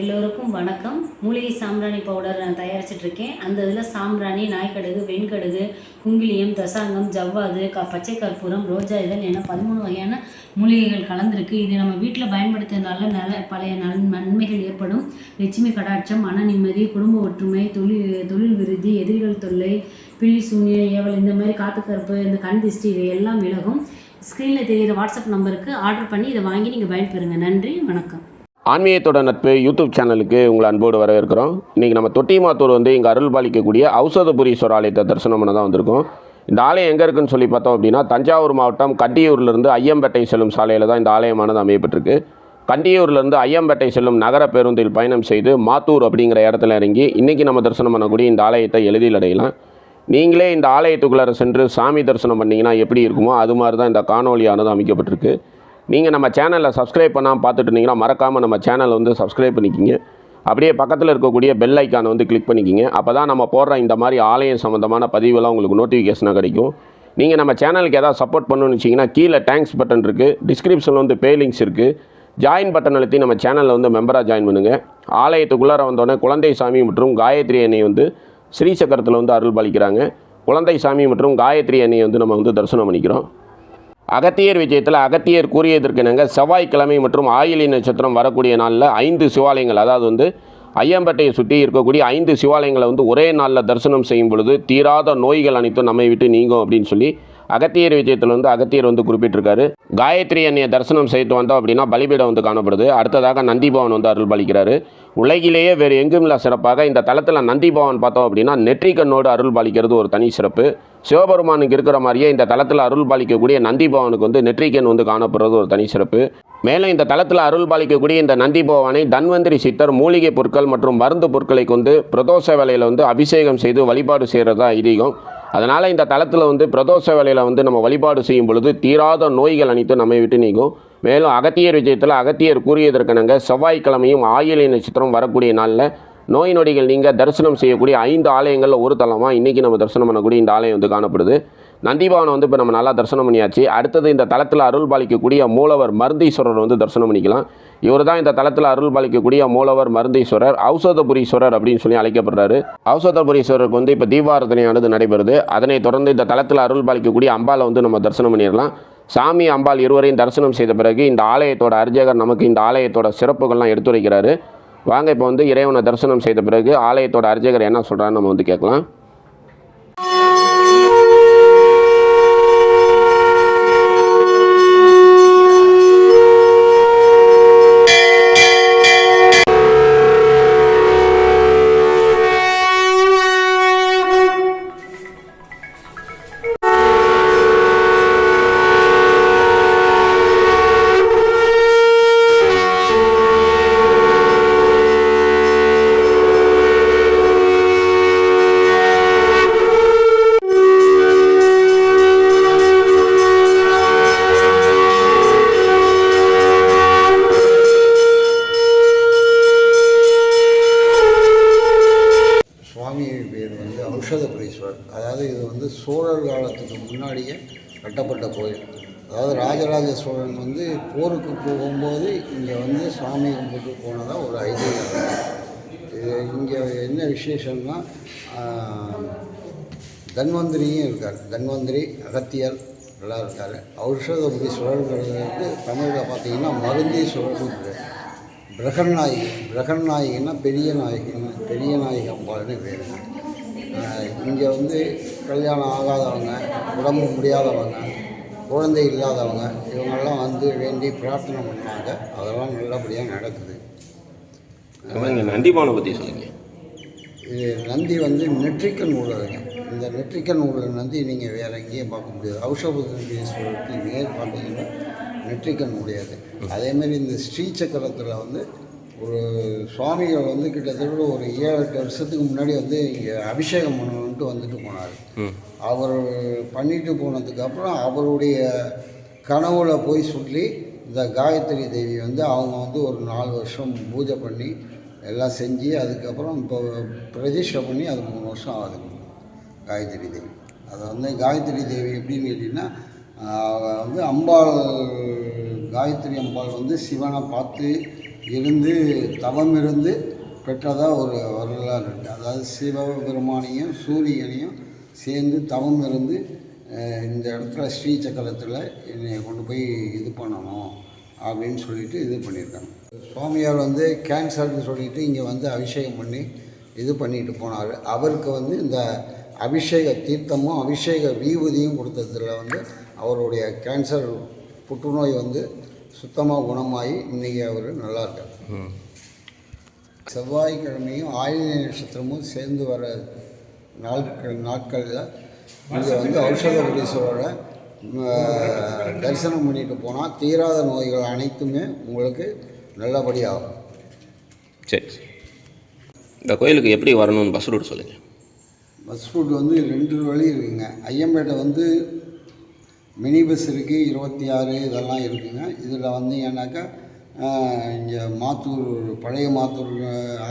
எல்லோருக்கும் வணக்கம். மூலிகை சாம்பிராணி பவுடர் நான் தயாரிச்சிட்ருக்கேன். அந்த இதில் சாம்பிராணி நாய்க்கடுகு வெண்கடுகு குங்கிலியம் தசாங்கம் ஜவ்வாது க பச்சை கற்பூரம் ரோஜா இதழ் என பதிமூணு வகையான மூலிகைகள் கலந்துருக்கு. இது நம்ம வீட்டில் பயன்படுத்துறதுனால நல்ல பழைய நன் நன்மைகள் ஏற்படும். லட்சுமி கடாட்சம் மன நிம்மதி குடும்ப ஒற்றுமை தொழில் தொழில் விருதி எதிரிகள் தொல்லை பிள்ளி சூனிய ஏவல் இந்த மாதிரி காத்துக்கருப்பு இந்த கண் திஷ்டி இது எல்லாம் விலகும் ஸ்க்ரீனில் தெரியிற வாட்ஸ்அப் நம்பருக்கு ஆர்டர் பண்ணி இதை வாங்கி நீங்கள் பயன்பெறுங்க. நன்றி வணக்கம். ஆன்மீகத்தோட நட்பு யூடியூப் சேனலுக்கு உங்களை அன்போடு வரவேற்கிறோம். இன்றைக்கி நம்ம தொட்டிமாத்தூர் வந்து இங்கே அருள் பாலிக்கக்கூடிய ஔஷதபுரீஸ்வரர் ஆலயத்தை தரிசனம் பண்ண தான் வந்திருக்கோம். இந்த ஆலயம் எங்கே இருக்குன்னு சொல்லி பார்த்தோம் அப்படின்னா தஞ்சாவூர் மாவட்டம் கண்டியூர்லேருந்து ஐயம்பேட்டை செல்லும் சாலையில் தான் இந்த ஆலயமானது அமையப்பட்டிருக்கு. கண்டியூர்லேருந்து ஐயம்பேட்டை செல்லும் நகர பேருந்தில் பயணம் செய்து மாத்தூர் அப்படிங்கிற இடத்துல இறங்கி இன்றைக்கி நம்ம தரிசனம் பண்ணக்கூடிய இந்த ஆலயத்தை எளிதில் அடையலாம். நீங்களே இந்த ஆலயத்துக்குள்ளார சென்று சாமி தரிசனம் பண்ணிங்கன்னா எப்படி இருக்குமோ அது மாதிரி தான் இந்த காணொலியானது அமைக்கப்பட்டிருக்கு. நீங்கள் நம்ம சேனலை சப்ஸ்கிரைப் பண்ணாமல் பார்த்துட்டு இருந்தீங்கன்னா மறக்காமல் நம்ம சேனலை வந்து சப்ஸ்கிரைப் பண்ணிக்கிங்க. அப்படியே பக்கத்தில் இருக்கக்கூடிய பெல் ஐக்கானை வந்து கிளிக் பண்ணிக்கிங்க. அப்போ தான் நம்ம போடுற இந்த மாதிரி ஆலயம் சம்மந்தமான பதிவெல்லாம் உங்களுக்கு நோட்டிஃபிகேஷனாக கிடைக்கும். நீங்கள் நம்ம சேனலுக்கு ஏதாவது சப்போர்ட் பண்ணணும்னு வச்சிங்கன்னா கீழே தேங்க்ஸ் பட்டன் இருக்குது டிஸ்கிரிப்ஷனில் வந்து பே லிங்க்ஸ் இருக்குது ஜாயின் பட்டன் அழுத்தி நம்ம சேனலில் வந்து மெம்பராக ஜாயின் பண்ணுங்கள் ஆலயத்துக்குள்ளார வந்தோடனே குழந்தை சாமி மற்றும் காயத்ரி அன்னை வந்து ஸ்ரீசக்கரத்தில் வந்து அருள் பாலிக்கிறாங்க குழந்தை சாமி மற்றும் காயத்ரி அன்னையை வந்து நம்ம வந்து தரிசனம் பண்ணிக்கிறோம். அகத்தியர் விஜயத்தில் அகத்தியர் கூறியதற்கிணங்க செவ்வாய்க்கிழமை மற்றும் ஆயிலி நட்சத்திரம் வரக்கூடிய நாளில் ஐந்து சிவாலயங்கள் அதாவது வந்து ஐயம்பேட்டையை சுற்றி இருக்கக்கூடிய ஐந்து சிவாலயங்களை வந்து ஒரே நாளில் தரிசனம் செய்யும் பொழுது தீராத நோய்கள் அனைத்தும் நம்மை விட்டு நீங்கும் அப்படின்னு சொல்லி அகத்தியர் விஜயத்தில் வந்து அகத்தியர் வந்து குறிப்பிட்டிருக்காரு. காயத்ரி அன்னையை தரிசனம் செய்து வந்தோம் அப்படின்னா பலிபீடம் வந்து காணப்படுது. அடுத்ததாக நந்திபவன் வந்து அருள் பாலிக்கிறாரு. உலகிலேயே வேறு எங்கும் இல்லை சிறப்பாக இந்த தளத்தில் நந்திபவன் பார்த்தோம் அப்படின்னா நெற்றிக்கண்ணோடு அருள் பாலிக்கிறது ஒரு தனி சிறப்பு. சிவபெருமானுக்கு இருக்கிற மாதிரியே இந்த தளத்தில் அருள் பாலிக்கக்கூடிய நந்திபவனுக்கு வந்து நெற்றிக்கன் வந்து காணப்படுறது ஒரு தனி சிறப்பு. மேலும் இந்த தளத்தில் அருள் பாலிக்கக்கூடிய இந்த நந்தி பவனை தன்வந்திரி சித்தர் மூலிகை பொருட்கள் மற்றும் மருந்து பொருட்களை கொண்டு பிரதோஷ வேலையில் வந்து அபிஷேகம் செய்து வழிபாடு செய்கிறதா ஐதீகம். அதனால் இந்த தளத்தில் வந்து பிரதோஷ வேலையில் வந்து நம்ம வழிபாடு செய்யும் பொழுது தீராத நோய்கள் அனைத்தும் நம்மை விட்டு நீங்கும். மேலும் அகத்தியர் விஜயத்தில் அகத்தியர் கூறியதற்கெனங்க செவ்வாய்க்கிழமையும் ஆயிலை நட்சத்திரம் வரக்கூடிய நாளில் நோய் நொடிகள் நீங்கள் தரிசனம் செய்யக்கூடிய ஐந்து ஆலயங்களில் ஒரு தலமாக இன்றைக்கி நம்ம தரிசனம் பண்ணக்கூடிய இந்த ஆலயம் வந்து காணப்படுது. நந்திபவனை வந்து இப்போ நம்ம நல்லா தரிசனம் பண்ணியாச்சு. அடுத்தது இந்த தளத்தில் அருள் பாலிக்கக்கூடிய மூலவர் மருந்தீஸ்வரர் வந்து தரிசனம் பண்ணிக்கலாம். இவர் தான் இந்த தளத்தில் அருள் பாலிக்கக்கூடிய மூலவர் மருந்தீஸ்வரர் ஔசதபுரீஸ்வரர் அப்படின்னு சொல்லி அழைக்கப்படுறாரு. ஔசதபுரீஸ்வரருக்கு வந்து இப்போ தீபாரதனையானது நடைபெறுது. அதனைத் தொடர்ந்து இந்த தளத்தில் அருள் பாலிக்கக்கூடிய அம்பாலை வந்து நம்ம தரிசனம் பண்ணிடலாம். சாமி அம்பாள் இருவரையும் தரிசனம் செய்த பிறகு இந்த ஆலயத்தோட அர்ஜகர் நமக்கு இந்த ஆலயத்தோட சிறப்புகள்லாம் எடுத்துரைக்கிறாரு. வாங்க இப்போ வந்து இறைவனை தரிசனம் செய்த பிறகு ஆலயத்தோட அர்ஜகர் என்ன சொல்கிறான்னு நம்ம வந்து கேட்கலாம். ராஜராஜ சோழன் வந்து போருக்கு போகும்போது இங்கே வந்து சாமி கும்பிட்டு போனதாக ஒரு ஐதீகம். இது இங்கே என்ன விசேஷம்னா தன்வந்திரியும் இருக்கார். தன்வந்திரி அகத்தியர் எல்லாம் இருக்கார். ஔஷதபுரீஸ்வரர்ங்கிறது வந்து தமிழில் பார்த்தீங்கன்னா மருந்தி சுழல்கிறது பிரகநாயகி பிரகநாயகின்னா பெரிய நாயகின்னு பெரிய நாயகி அம்பாள்னு பேர். இங்கே வந்து கல்யாணம் ஆகாதவங்க உடம்பு முடியாதவங்க குழந்தை இல்லாதவங்க இவங்கெல்லாம் வந்து வேண்டி பிரார்த்தனை பண்ணாங்க அதெல்லாம் நல்லபடியாக நடக்குது. நந்திபவனை பற்றி சொல்லுங்கள் இது நந்தி வந்து நெற்றிக்கன் உள்ளதுங்க இந்த நெற்றிக்கன் உள்ள நந்தி நீங்கள் வேறு எங்கேயும் பார்க்க முடியாது. ஔஷபுரீஸ்வரருக்கு நேர் பார்த்தீங்கன்னா நெற்றிக்கன் உடையது. அதேமாரி இந்த ஸ்ரீசக்கரத்தில் வந்து ஒரு சுவாமிகள் வந்து கிட்டத்தட்ட ஒரு ஏழு எட்டு வருஷத்துக்கு முன்னாடி வந்து இங்கே அபிஷேகம் பண்ணணுன்ட்டு வந்துட்டு போனார். அவர் பண்ணிட்டு போனதுக்கப்புறம் அவருடைய கனவுல போய் சொல்லி இந்த காயத்ரி தேவி வந்து அவங்க வந்து ஒரு நாலு வருஷம் பூஜை பண்ணி எல்லாம் செஞ்சு அதுக்கப்புறம் இப்போ பிரதிஷ்டை பண்ணி அது மூணு வருஷம் ஆகுது. காயத்ரி தேவி. அதை வந்து காயத்ரி தேவி எப்படின்னு கேட்டிங்கன்னா வந்து அம்பாள் காயத்ரி அம்பாள் வந்து சிவனை பார்த்து இருந்து தவம் இருந்து பெற்றதாக ஒரு வரலாறு இருக்குது அதாவது சிவபெருமானையும் சூரியனையும் சேர்ந்து தவம் இருந்து இந்த இடத்துல ஸ்ரீ சக்கரத்தில் என்னை கொண்டு போய் இது பண்ணணும் அப்படின்னு சொல்லிட்டு இது பண்ணியிருக்காங்க. சுவாமியார் வந்து கேன்சர்னு சொல்லிட்டு இங்கே வந்து அபிஷேகம் பண்ணி இது பண்ணிட்டு போனார். அவருக்கு வந்து இந்த அபிஷேக தீர்த்தமும் அபிஷேக விபூதியும் கொடுத்ததுல வந்து அவருடைய கேன்சர் புற்றுநோய் வந்து சுத்தமாக குணமாகி இன்றைக்கி அவர் நல்லா இருக்கார் செவ்வாய்க்கிழமையும் ஆயுத நட்சத்திரமும் சேர்ந்து வர நாட்கள் நாட்களில் இங்கே வந்து ஔஷதபுரீஸ்வரரை அஹ், தரிசனம் பண்ணிட்டு போனால் தீராத நோய்கள் அனைத்துமே உங்களுக்கு நல்லபடியாகும். சரி. இந்த கோயிலுக்கு எப்படி வரணும்னு பஸ் ரூட் சொல்லுங்கள் பஸ் ரூட் வந்து ரெண்டு வழி இருக்குங்க. ஐயம்பேட்டை வந்து மினி பஸ் இருக்குது இருபத்தி ஆறு இதெல்லாம் இருக்குங்க. இதில் வந்தீங்கன்னாக்கா இங்கே மாத்தூர் பழைய மாத்தூர்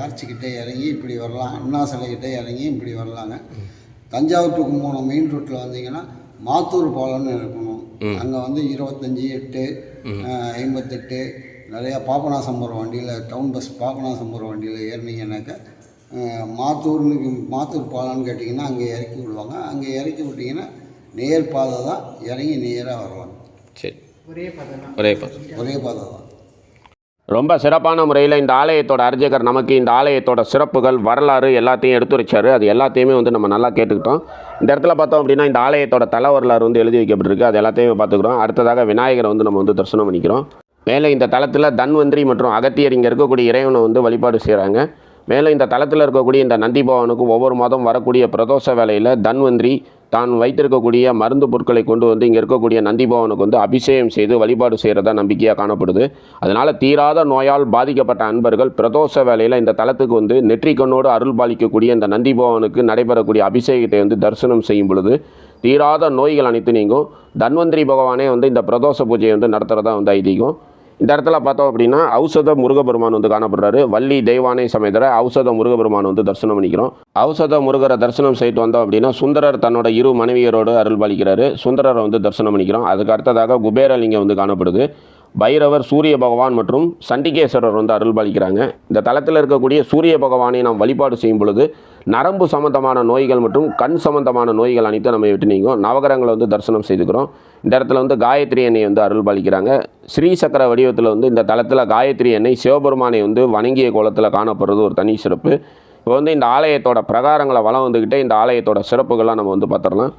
ஆர்ச்சிக்கிட்டே இறங்கி இப்படி வரலாம். அண்ணா சிலைக்கிட்டே இறங்கி இப்படி வரலாங்க. தஞ்சாவூர் டு கும்பகோணம் மெயின் ரோட்டில் வந்தீங்கன்னா மாத்தூர் பாலம்னு இருக்கணும். அங்கே வந்து இருபத்தஞ்சி எட்டு ஐம்பத்தெட்டு நிறையா பாபநாசம்புரம் வண்டியில் டவுன் பஸ் பாபநாசம்புரம் வண்டியில் ஏறினீங்கன்னாக்கா மாத்தூர்னு மாத்தூர் பாலம்னு கேட்டிங்கன்னா அங்கே இறக்கி விடுவாங்க. அங்கே இறக்கி விட்டிங்கன்னா நேர் பாதை தான் இறங்கி நேராக வரலாம். சரி. ஒரே பாதம் ஒரே பாதை. தான் ரொம்ப சிறப்பான முறையில் இந்த ஆலயத்தோட அர்ச்சகர் நமக்கு இந்த ஆலயத்தோட சிறப்புகள் வரலாறு எல்லாத்தையும் எடுத்துரைச்சாரு. அது எல்லாத்தையுமே வந்து நம்ம நல்லா கேட்டுக்கிட்டோம். இந்த இடத்துல பார்த்தோம் அப்படின்னா இந்த ஆலயத்தோட தல வரலாறு வந்து எழுதி வைக்கப்பட்டிருக்கு. அது எல்லாத்தையுமே பார்த்துக்கிறோம். அடுத்ததாக விநாயகரை வந்து நம்ம வந்து தரிசனம் பண்ணிக்கிறோம். மேலே இந்த தளத்தில் தன்வந்திரி மற்றும் அகத்தியர் இங்கே இருக்கக்கூடிய இறைவனை வந்து வழிபாடு செய்கிறாங்க மேலும் இந்த தளத்தில் இருக்கக்கூடிய இந்த நந்தி பவனுக்கு ஒவ்வொரு மாதம் வரக்கூடிய பிரதோஷ வேலையில் தன்வந்திரி தான் வைத்திருக்கக்கூடிய மருந்து பொருட்களை கொண்டு வந்து இங்கே இருக்கக்கூடிய நந்தி பவனுக்கு வந்து அபிஷேகம் செய்து வழிபாடு செய்கிறதா நம்பிக்கையாக காணப்படுது. அதனால் தீராத நோயால் பாதிக்கப்பட்ட அன்பர்கள் பிரதோஷ வேலையில் இந்த தளத்துக்கு வந்து நெற்றிக்கண்ணோடு அருள் பாலிக்கக்கூடிய இந்த நந்தி பவனுக்கு நடைபெறக்கூடிய அபிஷேகத்தை வந்து தரிசனம் செய்யும் பொழுது தீராத நோய்கள் அனைத்து நீங்கும். தன்வந்திரி பகவானே வந்து இந்த பிரதோஷ பூஜையை வந்து நடத்துகிறதா வந்து ஐதீகம். இந்த இடத்துல பார்த்தோம் அப்படின்னா ஔஷத முருகபெருமான் வந்து காணப்படுறாரு. வள்ளி தெய்வானை சமேதர ஔஷத முருகபெருமான் வந்து தரிசனம் பண்ணிக்கிறோம். ஔஷத முருகரை தரிசனம் செய்துட்டு வந்தோம் அப்படின்னா சுந்தரர் தன்னோட இரு மனைவியரோடு அருள் பாலிக்கிறாரு. சுந்தரரை வந்து தரிசனம் பண்ணிக்கிறோம். அதுக்கு அடுத்ததாக குபேரலிங்கம் வந்து காணப்படுது. பைரவர் சூரிய பகவான் மற்றும் சண்டிகேஸ்வரர் வந்து அருள் பாலிக்கிறாங்க. இந்த தளத்தில் இருக்கக்கூடிய சூரிய பகவானை நாம் வழிபாடு செய்யும் பொழுது நரம்பு சம்பந்தமான நோய்கள் மற்றும் கண் சம்பந்தமான நோய்கள் அனைத்தும் நம்ம விட்டு நீங்கும். நவகரங்களை வந்து தரிசனம் செய்துக்கிறோம். இந்த இடத்துல வந்து காயத்ரி எண்ணெய் வந்து அருள் பாலிக்கிறாங்க ஸ்ரீ சக்கர வடிவத்தில் வந்து இந்த தளத்தில் காயத்ரி எண்ணெய் சிவபெருமானை வந்து வணங்கிய கோலத்தில் காணப்படுறது ஒரு தனி சிறப்பு. இப்போ வந்து இந்த ஆலயத்தோட பிரகாரங்களை வளம் வந்துக்கிட்டே இந்த ஆலயத்தோட சிறப்புகள்லாம் நம்ம வந்து பார்த்துடலாம்.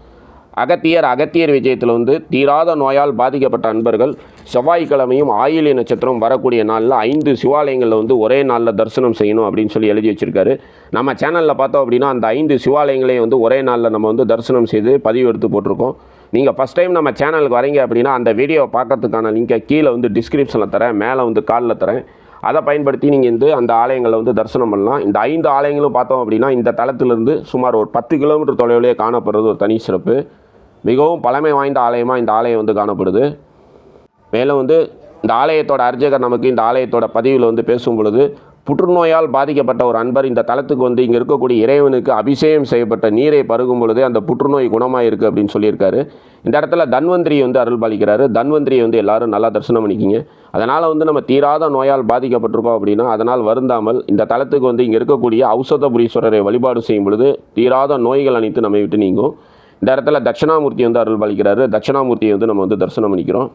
அகத்தியர் அகத்தியர் விஜயத்தில் வந்து தீராத நோயால் பாதிக்கப்பட்ட அன்பர்கள் செவ்வாய்க்கிழமையும் ஆயிலி நட்சத்திரம் வரக்கூடிய நாளில் ஐந்து சிவாலயங்களில் வந்து ஒரே நாளில் தரிசனம் செய்யணும் அப்படின்னு சொல்லி எழுதி வச்சுருக்காரு. நம்ம சேனலில் பார்த்தோம் அப்படின்னா அந்த ஐந்து சிவாலயங்களையும் வந்து ஒரே நாளில் நம்ம வந்து தரிசனம் செய்து பதிவு எடுத்து போட்டிருக்கோம். நீங்கள் ஃபஸ்ட் டைம் நம்ம சேனலுக்கு வரீங்க அப்படின்னா அந்த வீடியோவை பார்க்கறதுக்கான லிங்கை கீழே வந்து டிஸ்கிரிப்ஷனில் தரேன் மேலே வந்து காலில் தரேன். அதை பயன்படுத்தி நீங்கள் வந்து அந்த ஆலயங்களை வந்து தரிசனம் பண்ணலாம். இந்த ஐந்து ஆலயங்களும் பார்த்தோம் அப்படின்னா இந்த தளத்திலிருந்து சுமார் ஒரு பத்து கிலோமீட்டர் தொலைவிலே காணப்படுறது ஒரு தனி சிறப்பு. மிகவும் பழமை வாய்ந்த ஆலயமாக இந்த ஆலயம் வந்து காணப்படுது. மேலும் வந்து இந்த ஆலயத்தோட அர்ச்சகர் நமக்கு இந்த ஆலயத்தோட பதிவில் வந்து பேசும் பொழுது புற்றுநோயால் பாதிக்கப்பட்ட ஒரு அன்பர் இந்த தலத்துக்கு வந்து இங்கே இருக்கக்கூடிய இறைவனுக்கு அபிஷேகம் செய்யப்பட்ட நீரை பருகும் பொழுதே அந்த புற்றுநோய் குணமாக இருக்குது அப்படின்னு சொல்லியிருக்காரு. இந்த இடத்துல தன்வந்திரி வந்து அருள் பாலிக்கிறாரு தன்வந்திரியை வந்து எல்லாரும் நல்லா தரிசனம் பண்ணிக்கிங்க. அதனால் வந்து நம்ம தீராத நோயால் பாதிக்கப்பட்டிருக்கோம் அப்படின்னா அதனால் வருந்தாமல் இந்த தலத்துக்கு வந்து இங்கே இருக்கக்கூடிய ஔஷதபுரீஸ்வரரை வழிபாடு செய்யும் பொழுது தீராத நோய்கள் அனைத்து நம்மை விட்டு நீங்கும். இந்த இடத்துல தட்சிணாமூர்த்தி வந்து அருள் பாலிக்கிறாரு தட்சிணாமூர்த்தியை வந்து நம்ம வந்து தரிசனம் பண்ணிக்கிறோம்.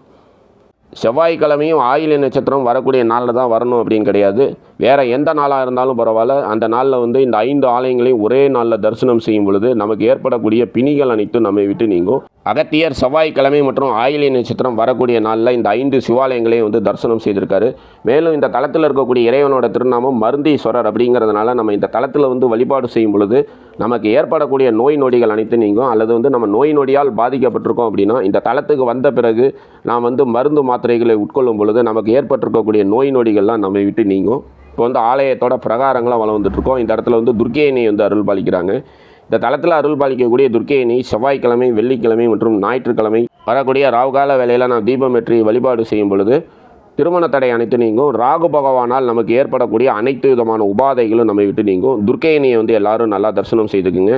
செவ்வாய்க்கிழமையும் ஆயிலை நட்சத்திரம் வரக்கூடிய நாளில் தான் வரணும் அப்படின்னு கிடையாது. வேறு எந்த நாளாக இருந்தாலும் பரவாயில்ல. அந்த நாளில் வந்து இந்த ஐந்து ஆலயங்களையும் ஒரே நாளில் தரிசனம் செய்யும் பொழுது நமக்கு ஏற்படக்கூடிய பிணிகள் அனைத்தும் நம்மை விட்டு நீங்கும். அகத்தியர் செவ்வாய்க்கிழமை மற்றும் ஆயிலை நட்சத்திரம் வரக்கூடிய நாளில் இந்த ஐந்து சிவாலயங்களையும் வந்து தரிசனம் செய்திருக்காரு. மேலும் இந்த தளத்தில் இருக்கக்கூடிய இறைவனோட திருநாமம் மருந்தீஸ்வரர் அப்படிங்கிறதுனால நம்ம இந்த தளத்தில் வந்து வழிபாடு செய்யும் பொழுது நமக்கு ஏற்படக்கூடிய நோய் நொடிகள் அனைத்தும் நீங்கும். அல்லது வந்து நம்ம நோய் நொடியால் பாதிக்கப்பட்டிருக்கோம் அப்படின்னா இந்த தளத்துக்கு வந்த பிறகு நாம் வந்து மருந்து மாத்திரைகளை உட்கொள்ளும் பொழுது நமக்கு ஏற்பட்டிருக்கக்கூடிய நோய் நொடிகள்லாம் நம்மை விட்டு நீங்கும். இப்போ வந்து ஆலயத்தோட பிரகாரங்களாக வளம் வந்துட்டுருக்கோம். இந்த இடத்துல வந்து துர்க்கையினை வந்து அருள் பாலிக்கிறாங்க இந்த தளத்தில் அருள் பாலிக்கக்கூடிய துர்க்கையினை செவ்வாய்க்கிழமை வெள்ளிக்கிழமை மற்றும் ஞாயிற்றுக்கிழமை வரக்கூடிய ராவுகால வேலையில் நான் தீபமேற்றி வழிபாடு செய்யும் பொழுது திருமண தடை அனைத்து நீங்கும். ராகு பகவானால் நமக்கு ஏற்படக்கூடிய அனைத்து விதமான உபாதைகளும் நம்ம விட்டு நீங்கும். துர்க்கையணியை வந்து எல்லாரும் நல்லா தரிசனம் செய்துக்குங்க.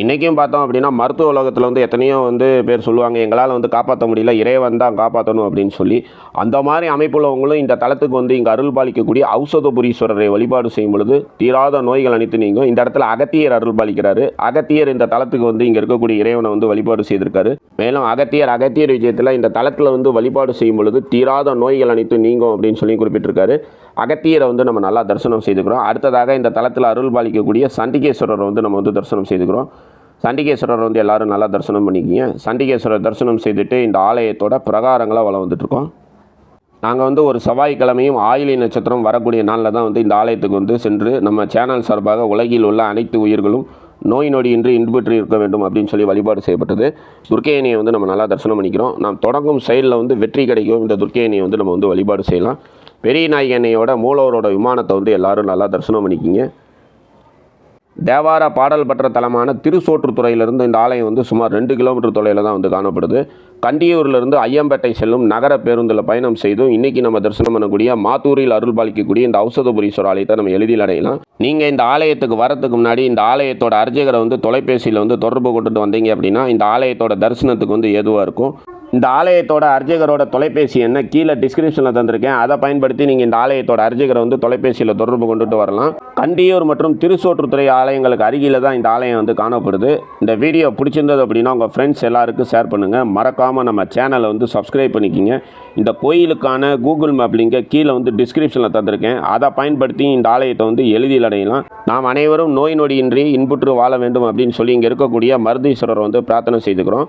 இன்றைக்கும் பார்த்தோம் அப்படின்னா மருத்துவ உலகத்தில் வந்து எத்தனையோ வந்து பேர் சொல்லுவாங்க எங்களால் வந்து காப்பாற்ற முடியல இறைவன் தான் காப்பாற்றணும் அப்படின்னு சொல்லி. அந்த மாதிரி அமைப்புள்ளவங்களும் இந்த தளத்துக்கு வந்து இங்கே அருள் பாலிக்கக்கூடிய ஔஷதபுரீஸ்வரரை வழிபாடு செய்யும் பொழுது தீராத நோய்கள் அனைத்து நீங்கும். இந்த இடத்துல அகத்தியர் அருள் பாலிக்கிறாரு. அகத்தியர் இந்த தளத்துக்கு வந்து இங்கே இருக்கக்கூடிய இறைவனை வந்து வழிபாடு செய்திருக்காரு. மேலும் அகத்தியர் அகத்தியர் விஜயத்தில் இந்த தளத்தில் வந்து வழிபாடு செய்யும் பொழுது தீராத நோய்கள் அனைத்து நீங்கும் அப்படின்னு சொல்லி குறிப்பிட்டிருக்காரு. அகத்தியரை வந்து நம்ம நல்லா தரிசனம் செய்துக்கிறோம். அடுத்ததாக இந்த தளத்தில் அருள் பாலிக்கக்கூடிய சண்டிகேஸ்வரரை வந்து நம்ம வந்து தரிசனம் செய்துக்கிறோம். சண்டிகேஸ்வரர் வந்து எல்லாரும் நல்லா தரிசனம் பண்ணிக்கிங்க. சண்டிகேஸ்வரர் தரிசனம் செய்துட்டு இந்த ஆலயத்தோட பிரகாரங்களாக வளம் வந்துட்டுருக்கோம். நாங்கள் வந்து ஒரு செவ்வாய்க்கிழமையும் ஆயிலி நட்சத்திரம் வரக்கூடிய நாளில் தான் வந்து இந்த ஆலயத்துக்கு வந்து சென்று நம்ம சேனல் சார்பாக உலகில் உள்ள அனைத்து உயிர்களும் நோய் நொடியின்றி இன்புற்று இருக்க வேண்டும் அப்படின்னு சொல்லி வழிபாடு செய்யப்பட்டது. துர்க்கையணியை வந்து நம்ம நல்லா தரிசனம் பண்ணிக்கிறோம். நாம் தொடங்கும் சைடில் வந்து வெற்றி கிடைக்கும். இந்த துர்க்கையணியை வந்து நம்ம வந்து வழிபாடு செய்யலாம். பெரிய நாயகனையோட மூலவரோட விமானத்தை வந்து எல்லாரும் நல்லா தரிசனம் பண்ணிக்கிங்க. தேவார பாடல் பெற்ற தலமான திருசோற்றுத்துறையிலிருந்து இந்த ஆலயம் வந்து சுமார் ரெண்டு கிலோமீட்டர் தொலைவில் தான் வந்து காணப்படுது. கண்டியூரிலிருந்து ஐயம்பேட்டை செல்லும் நகர பேருந்தில் பயணம் செய்தும் இன்றைக்கி நம்ம தரிசனம் பண்ணக்கூடிய மாத்தூரில் அருள் பாலிக்கக்கூடிய இந்த ஔஷதபுரீஸ்வரர் ஆலயத்தை நம்ம எளிதில் அடையலாம். நீங்கள் இந்த ஆலயத்துக்கு வரத்துக்கு முன்னாடி இந்த ஆலயத்தோட அர்ச்சகரை வந்து தொலைபேசியில் வந்து தொடர்பு கொண்டுட்டு வந்தீங்க அப்படின்னா இந்த ஆலயத்தோட தரிசனத்துக்கு வந்து ஏதுவாக இருக்கும். இந்த ஆலயத்தோட அர்ஜகரோட தொலைபேசி என்ன கீழே டிஸ்கிரிப்ஷனில் தந்திருக்கேன். அதை பயன்படுத்தி நீங்கள் இந்த ஆலயத்தோட அர்ஜகரை வந்து தொலைபேசியில் தொடர்பு கொண்டுட்டு வரலாம். கண்டியூர் மற்றும் திருச்சோற்றுத்துறை ஆலயங்களுக்கு அருகில் தான் இந்த ஆலயம் வந்து காணப்படுது. இந்த வீடியோ பிடிச்சிருந்தது அப்படின்னா உங்கள் ஃப்ரெண்ட்ஸ் எல்லாருக்கும் ஷேர் பண்ணுங்கள் மறக்காமல் நம்ம சேனலை வந்து சப்ஸ்கிரைப் பண்ணிக்கிங்க. இந்த கோயிலுக்கான கூகுள் மேப் லிங்கை கீழே வந்து டிஸ்கிரிப்ஷனில் தந்திருக்கேன். அதை பயன்படுத்தி இந்த ஆலயத்தை வந்து எளிதில் அடையலாம் நாம் அனைவரும் நோய் நொடியின்றி இன்புற்று வாழ வேண்டும் அப்படின்னு சொல்லி இங்கே இருக்கக்கூடிய மருதீஸ்வரர் வந்து பிரார்த்தனை செய்துக்கிறோம்.